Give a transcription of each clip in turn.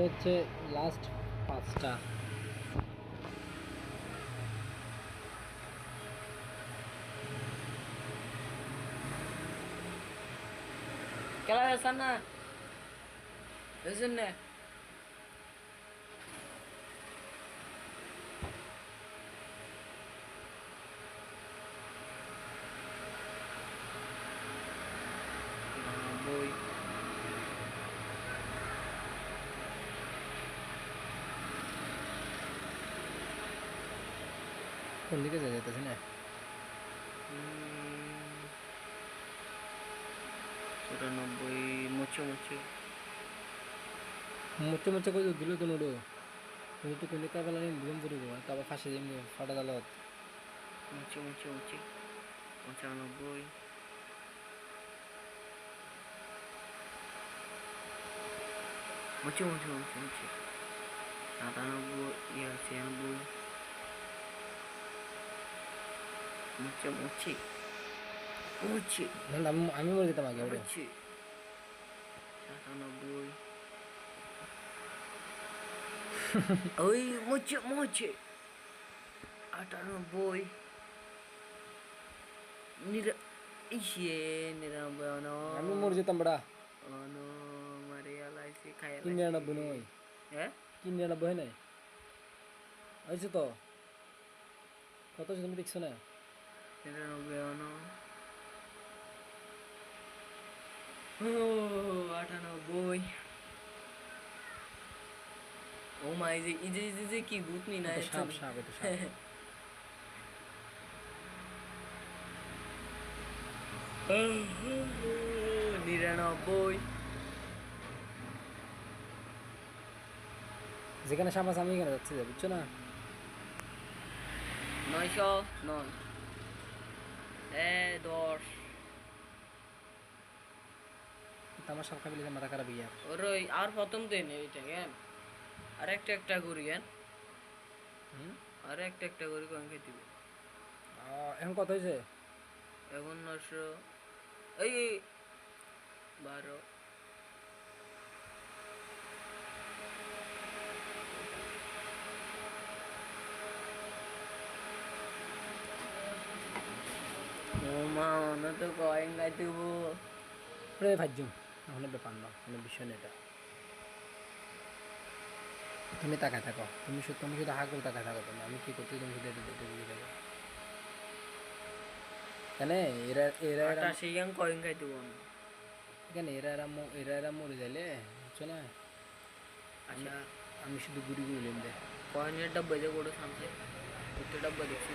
এটা হচ্ছে লাস্ট পাঁচটা। খেলা যাচ্ছে না? এই না কোন দিকে যা যেতেছে না। চুরানব্বই মুচ্ছে মুচ্ছে করে দিল তো নোডো। কিন্তু তুই কোন কাবেলা নিয়ে দিলাম পুরো কাবা ফাঁসে দিম ফাটা দালত। মুছে মুছে মুছে। পঁচানব্বই। মুছে মুছে মুছে মুছে। সাতানব্বই ইয়া ছিয়ানব্বই। মুছে মুছে মুছে না না, আমি আমি মরে যেতাম আগে ওটা মুছে সাতানব্বই ওই মুছে মুছে আটানব্বই নিরা ইসে নিরানব্বই অন আমি মরে যেতাম বড়া অন মারে আলাইছে খাই তিন নিরানব্বই নয় হ্যাঁ তিন নিরানব্বই নাই হয়েছে তো কত হয়েছে তুমি দেখছ না নিরানব্বই অন ও আটানব্বই ও মা এই যে এই যে এই যে- যে কি ভূত নি না এটা সাপ সাপ এটা সাপ নিরানব্বই যেখানে সাপ আছে আমি এখানে যাচ্ছি বুঝছ না নয়শো নয় দশ। আমার সাপ খাবি মাথা খারাপ ইয়া ওর ওই আর প্রথম দিন এইটা জ্ঞান আর একটা একটা করি জ্ঞান আর একটা একটা করি খেয়ে আহ, এখন কত হয়েছে? এখন নশো এই, বারো। মা অন্য তো কয়েন গাই দেবো রে ভাজ্যম এখন ব্যাপার না কোনো বিষয় নেই এটা। তুমি তাকায় থাকো তুমি শুধু তুমি শুধু তাকায় থাকো তুমি আমি কি করতে তুমি শুধু এটা দেখতে বুঝে থাকো। কেন এরা এরা সেই কয়েন খাই দেবো না। কেন এরা এরা ম- এরা এরা মরে যাইলে বুঝছ না আচ্ছা। আমি শুধু গুড়ি গুড়ি লিম দে। কয়েনের ডাব্বা যে করে সামনে ডাব্বা দেখছি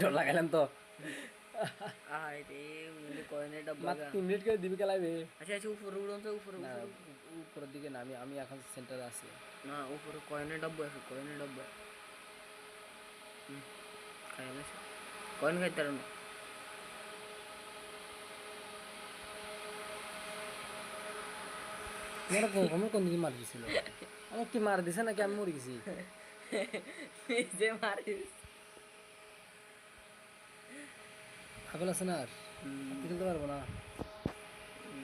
ডর লাগাইলাম তো। আরে উনি কয়েনের ডাব্বা মাত্র তিন মিনিট করে দিবি খেলাইবে আচ্ছা আচ্ছা উপরে উড়ন তো উপরে না উপরে। উ- উপরের দিকে না আমি আমি এখন সেন্টারে আছি। না উপরে কয়েনের ডাব্বা আছে কয়েনের ডাব্বা। হুম, খাই গেছে কয়েন খাইতে পারো না। আমার কোন কোন দিকে মার দিছিল? আমার কি মার দিছে নাকি আমি মরে গেছি? নিজে মারিস আগল আছে না আর? কিনতে পারব না?